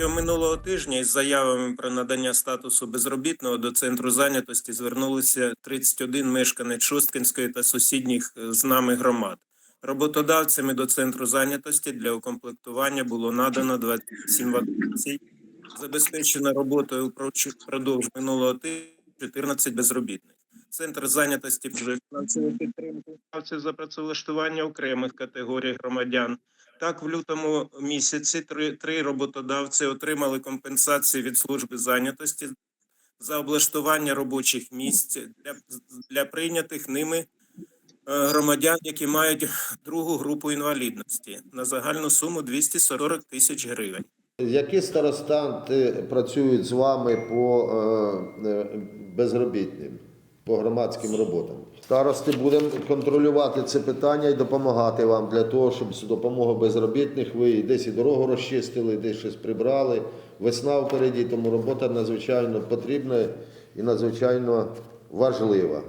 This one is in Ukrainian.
Протягом минулого тижня із заявами про надання статусу безробітного до центру зайнятості звернулися 31 мешканець Шосткинської та сусідніх е, з нами громад. Роботодавцями до центру зайнятості для укомплектування було надано 27 вакансій. Забезпечено роботою впродовж минулого тижня 14 безробітних. Центр зайнятості вже фінансову підтримку за працевлаштування окремих категорій громадян. Так, в лютому місяці три, три роботодавці отримали компенсації від служби зайнятості за облаштування робочих місць для, для прийнятих ними е, громадян, які мають другу групу інвалідності на загальну суму 240 тисяч гривень. Які старостанти працюють з вами по е, е, безробітним, по громадським роботам? Старости будемо контролювати це питання і допомагати вам для того, щоб з допомогою безробітних ви десь і дорогу розчистили, десь щось прибрали. Весна впереді, тому робота надзвичайно потрібна і надзвичайно важлива.